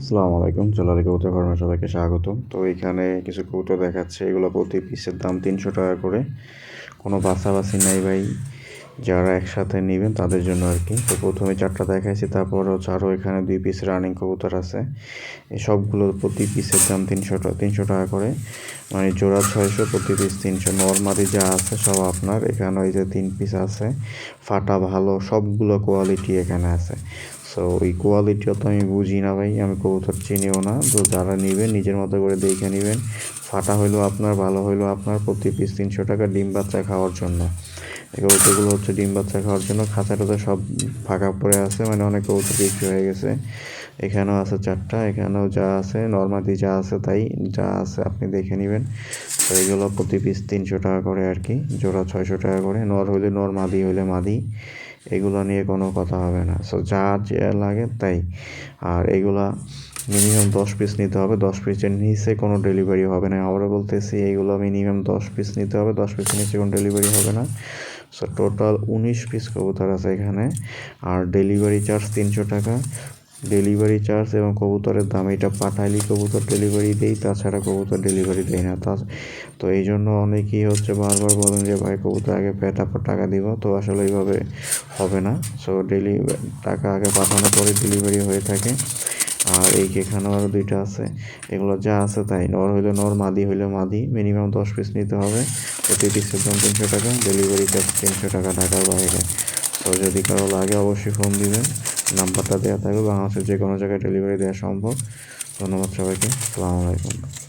আসসালামু আলাইকুম জলারি কবুতর ফার্মে সবাইকে স্বাগত। তো এখানে কিছু কবুতর দেখাচ্ছে, এগুলো প্রতি পিসের দাম তিনশো টাকা করে। কোনো বাছাবাছি নাই ভাই, যারা একসাথে নেবেন তাদের জন্য আর কি। তো প্রথমে চারটা দেখাইছি, তারপর হচ্ছে আরও এখানে দুই পিস রানিং কবুতর আছে। সবগুলো প্রতি পিসের দাম তিনশো টাকা তিনশো টাকা করে। মানে জোড়া ছয়শো, প্রতি পিস তিনশো। নর্মালি যা আছে সব আপনার। এখানে ওই যে তিন পিস আছে, ফাটা ভালো, সবগুলো কোয়ালিটি এখানে আছে। সো এই কোয়ালিটি তো আমি বুঝি না ভাই, আমি কবুতর চিনিও না। তো যারা নেবেন, নিজের মতো করে দেখে নেবেন, ফাটা হইল আপনার, ভালো হইল আপনার, প্রতি পিস তিনশো টাকা ডিম বাচ্চা খাওয়ার জন্য। এই কবুতরগুলো হচ্ছে ডিম বাচ্চা খাওয়ার জন্য খাঁচাটাতে সব ফাঁকা পড়ে আছে মানে অনেক কবুতর বিক্রি হয়ে গেছে। এখানেও আছে চারটা, এখানেও যা আছে নর্মালি যা আছে তাই, যা আছে আপনি দেখে নেবেন। তো এগুলো প্রতি পিস তিনশো টাকা করে আর কি, জোড়া ছয়শো টাকা করে, নর হইলে নর, মাদি হইলে মাদি। এগুলো নিয়ে কোনো কথা হবে না। সো যা যা লাগে তাই। আর এগুলা মিনিমাম দশ পিস নিতে হবে। দশ পিসের নিচে কোনো ডেলিভারি হবে না। আবারও বলতেছি এইগুলো মিনিমাম দশ পিস নিতে হবে। দশ পিসের নিচে কোনো ডেলিভারি হবে না। সো টোটাল উনিশ পিস কবুতর আছে এখানে। আর ডেলিভারি চার্জ তিনশো টাকা। ডেলিভারি চার্জ এবং কবুতরের দাম, এটা পাঠাইলি কবুতর ডেলিভারি দেই, তাছাড়া কবুতর ডেলিভারি দেয় না। তা তো এই জন্য অনেকেই হচ্ছে বারবার বলেন যে, ভাই, কবুতর আগে পে তারপর টাকা দিব। তো আসলে এইভাবে হবে না। সো ডেলি টাকা আগে পাঠানোর পরে ডেলিভারি হয়ে থাকে। আর এই এখানেও আরও দুইটা আছে, এগুলো যা আছে তাই। নর হইলে নর, মাদি হইলে মাদি। মিনিমাম দশ পিস নিতে হবে। প্রতি পিসের দাম তিনশো টাকা। ডেলিভারি চার্জ তিনশো টাকা ঢাকার বাইরে। তো যদি কারও লাগে, অবশ্যই ফোন দিবেন। নাম্বারটা দেওয়া থাকবে বাংলাদেশের যে কোনো জায়গায় ডেলিভারি দেওয়া সম্ভব। ধন্যবাদ সবাইকে আসসালামু আলাইকুম।